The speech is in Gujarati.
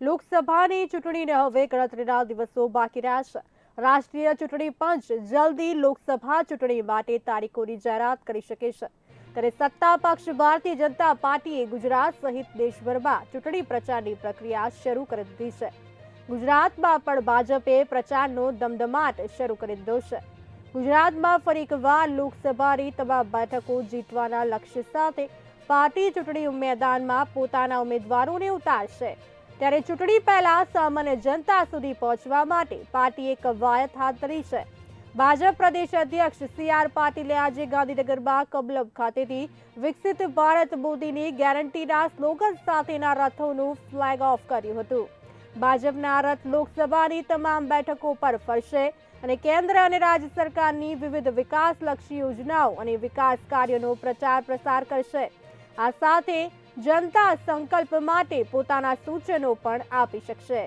લોકસભાની ચૂંટણીને હવે ગણતરીના દિવસો બાકી રહ્યા છે. રાષ્ટ્રીય ચૂંટણી પંચ જલ્દી લોકસભા ચૂંટણી માટે તારીખોની જાહેરાત કરી શકે છે. ત્યારે સત્તા પક્ષ, ભારતીય જનતા પાર્ટીએ ગુજરાત સહિત દેશભરમાં ચૂંટણી પ્રચારની પ્રક્રિયા શરૂ કરી દીધી છે. ગુજરાતમાં પણ ભાજપે પ્રચારનો દમદમાટ શરૂ કરી દીધો છે. ગુજરાતમાં ફરી એકવાર લોકસભાની તમામ બેઠકો જીતવાના લક્ષ્ય સાથે પાર્ટી ચૂંટણી મેદાનમાં પોતાના ઉમેદવારોને ઉતારશે. ત્યારે ચૂંટણી પહેલા સામાન્ય જનતા સુધી પહોંચવા માટે પાર્ટીએ કવાયત હાથ ધરી છે. ભાજપ પ્રદેશ અધ્યક્ષ સી આર પાટીલે આજે ગાંધીનગરમાં કબલબ ખાતેથી વિકસિત ભારત મોદીની ગેરંટીના સ્લોગન સાથેના રથોનું ફ્લેગ ઓફ કર્યું હતું. ભાજપના રથ લોકસભાની તમામ બેઠકો પર ફરશે અને કેન્દ્ર અને રાજ્ય સરકારની વિવિધ વિકાસલક્ષી યોજનાઓ અને વિકાસ કાર્યોનો પ્રચાર પ્રસાર કરશે. આ સાથે જનતા સંકલ્પ માટે પોતાના સૂચનો પણ આપી શકશે.